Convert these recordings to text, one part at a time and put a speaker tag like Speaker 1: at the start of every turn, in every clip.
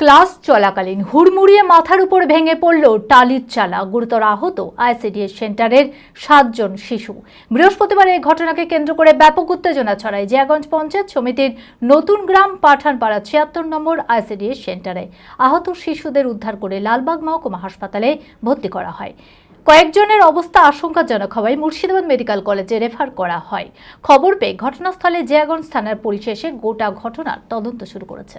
Speaker 1: Class চলাকালীন হুড়মুড়িয়ে মাথার উপর ভেঙে পড়ল টালির চালা। গুরুতর আহত আইসিডিএস সেন্টারের সাতজন শিশু। বৃহস্পতিবার এই ঘটনাকে কেন্দ্র করে ব্যাপক উত্তেজনা ছড়ায় জিয়াগঞ্জ পঞ্চায়েত সমিতির নতুন গ্রাম পাঠানপাড়া ছিয়াত্তর নম্বর আইসিডিএস সেন্টারে। আহত শিশুদের উদ্ধার করে লালবাগ মহকুমা হাসপাতালে ভর্তি করা হয়। কয়েকজনের অবস্থা আশঙ্কাজনক হওয়ায় মুর্শিদাবাদ মেডিকেল কলেজে রেফার করা হয়। খবর পেয়ে ঘটনাস্থলে জিয়াগঞ্জ থানার পুলিশ এসে গোটা ঘটনার তদন্ত শুরু করেছে।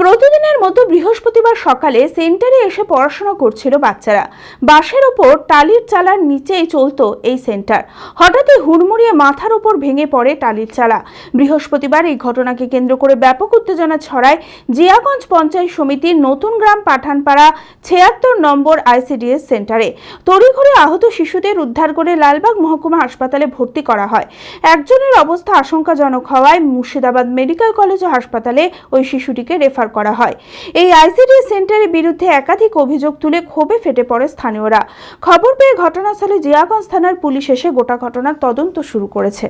Speaker 2: প্রতিদিনের মতো বৃহস্পতিবার সকালে সেন্টারে এসে পড়াশোনা করছিল বাচ্চারা। বাসের ওপর টালির চালার নিচেই চলতো এই সেন্টার। হঠাৎই হুড়মুড়িয়ে মাথার ওপর ভেঙে পড়ে টালির চালা। বৃহস্পতিবার এই ঘটনাকে কেন্দ্র করে ব্যাপক উত্তেজনা ছড়ায় জিয়াগঞ্জ পঞ্চায়েত সমিতির নতুন গ্রাম পাঠানপাড়া ছিয়াত্তর নম্বর আইসিডিএস সেন্টারে। তড়িঘড়ি আহত শিশুদের উদ্ধার করে লালবাগ মহকুমা হাসপাতালে ভর্তি করা হয়। একজনের অবস্থা আশঙ্কাজনক হওয়ায় মুর্শিদাবাদ মেডিকেল কলেজ ও হাসপাতালে ওই শিশুটিকে রেফার করা হয়। এই আইসিডিএস সেন্টারের বিরুদ্ধে একাধিক অভিযোগ তুলে ক্ষোভে ফেটে পড়ে স্থানীয়রা। খবর পেয়ে ঘটনাস্থলে জিয়াগঞ্জ থানার পুলিশ এসে গোটা ঘটনার তদন্ত শুরু করেছে।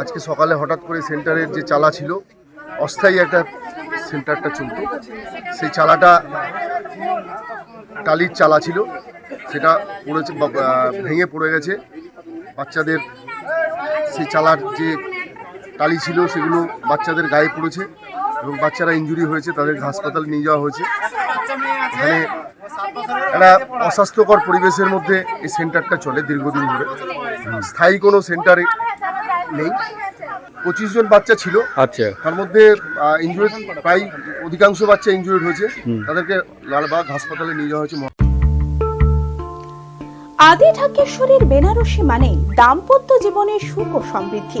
Speaker 3: আজকে সকালে হঠাৎ করে সেন্টারের যে চালা ছিল, অস্থায়ী একটা সেন্টারটা চলতো। সেই চালাটা টালির চালা ছিল, সেটা পড়েছে ভেঙে পড়ে গেছে। বাচ্চাদের সেই চালার যে টালি ছিল, সেগুলো বাচ্চাদের গায়ে পড়েছে। এবং বাচ্চারা ইঞ্জুরি হয়েছে তাদেরকে হাসপাতালে নিয়ে যাওয়া হয়েছে। এখানে একটা অস্বাস্থ্যকর পরিবেশের মধ্যে এই সেন্টারটা চলে দীর্ঘদিন ধরে। স্থায়ী কোনো সেন্টারে নেই। পঁচিশ জন বাচ্চা ছিল।
Speaker 4: আচ্ছা।
Speaker 3: তার মধ্যে ইনজুরি প্রায় অধিকাংশ বাচ্চা ইনজুরিড হয়েছে। তাদেরকে লালবাগ হাসপাতালে নিয়ে যাওয়া হয়েছে।
Speaker 2: আদি ঢাকেশ্বরীর বেনারসি মানে দাম্পত্য জীবনের সুখ ও সমৃদ্ধি।